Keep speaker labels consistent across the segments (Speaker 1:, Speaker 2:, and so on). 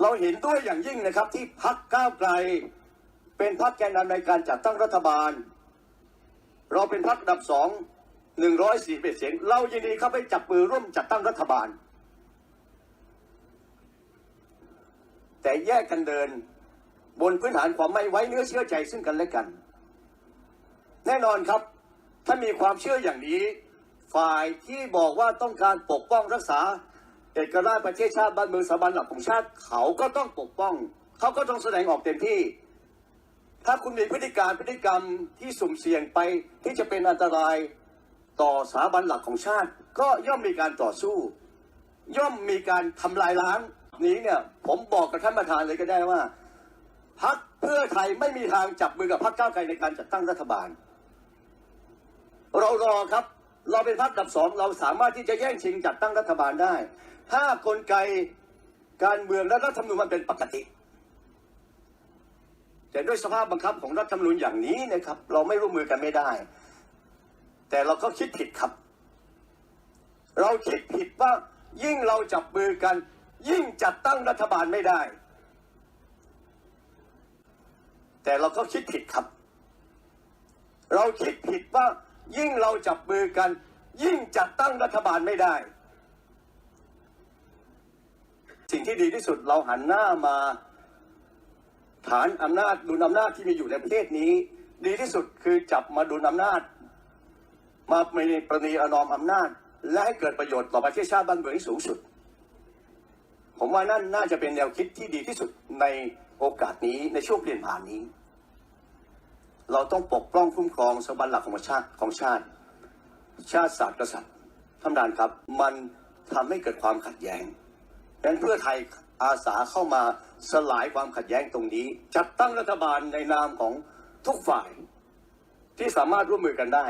Speaker 1: เราเห็นด้วยอย่างยิ่งนะครับที่พักก้าวไกล เป็นพักแกนนำในการจัดตั้งรัฐบาล เราเป็นพักดับสองหนึ่งร้อยสี่เสียง เรายินดีเข้าไปจับมือร่วมจัดตั้งรัฐบาล แต่แยกกันเดินบนพื้นฐานความไม่ไว้เนื้อเชื่อใจซึ่งกันและกัน แน่นอนครับ ถ้ามีความเชื่ออย่างนี้ ฝ่ายที่บอกว่าต้องการปกป้องรักษา เอกราชประเทศชาติบ้านเมืองสถาบันหลักของชาติ เขาก็ต้องปกป้อง เขาก็ต้องแสดงออกเต็มที่ ถ้าคุณมีพฤติการพฤติกรรมที่สุ่มเสี่ยงไปที่จะเป็นอันตรายต่อสถาบันหลักของชาติ ก็ย่อมมีการต่อสู้ ย่อมมีการทำลายล้างนี้เนี่ยผมบอกกับท่านประธานเลยก็ได้ว่าพักเพื่อไทยไม่มีทางจับมือกับพรรคก้าไกลในการจัดตั้งรัฐบาล เรารอครับ เราเป็นพรรคดับสองเราสามารถที่จะแย่งชิงจัดตั้งรัฐบาลได้ ถ้ากลไกการเมืองและรัฐธรรมนูญมันเป็นปกติ แต่ด้วยสภาพบังคับของรัฐธรรมนูญอย่างนี้นะครับ เราไม่ร่วมมือกันไม่ได้ แต่เราก็คิดผิดครับ เราคิดผิดว่ายิ่งเราจับมือกัน ยิ่งจัดตั้งรัฐบาลไม่ได้ แต่เราก็คิดผิดครับ เราคิดผิดว่า ยิ่งเราจับมือกัน ยิ่งจัดตั้งรัฐบาลไม่ได้ สิ่งที่ดีที่สุดเราหันหน้ามา ฐานอำนาจดุลอำนาจที่มีอยู่ในประเทศนี้ ดีที่สุดคือจับมาดุลอำนาจ มาในประนีประนอมอำนาจ และให้เกิดประโยชน์ต่อประเทศชาติบ้านเมืองที่สูงสุด ผมว่านั่นน่าจะเป็นแนวคิดที่ดีที่สุดในโอกาสนี้ในช่วงเปลี่ยนผ่านนี้ เราต้องปกป้องคุ้มครองสมบัติหลักของชาติของชาติ ชาติศาสตร์กษัตริย์ท่านประธานครับ มันทำให้เกิดความขัดแย้งดังนั้นเพื่อไทยอาสาเข้ามาสลายความขัดแย้งตรงนี้ จัดตั้งรัฐบาลในนามของทุกฝ่าย ที่สามารถร่วมมือกันได้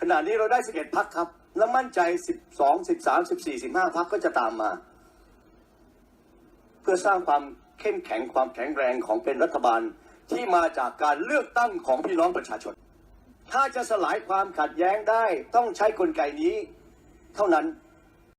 Speaker 1: ขณะนี้เราได้ 11 พักครับ และมั่นใจ 12 13 14 15 พักก็จะตามมา เพื่อสร้างความเข้มแข็งความแข็งแรงของเป็นรัฐบาล ที่มาจากการเลือกตั้งของพี่น้องประชาชน ถ้าจะสลายความขัดแย้งได้ต้องใช้กลไกนี้ เท่านั้น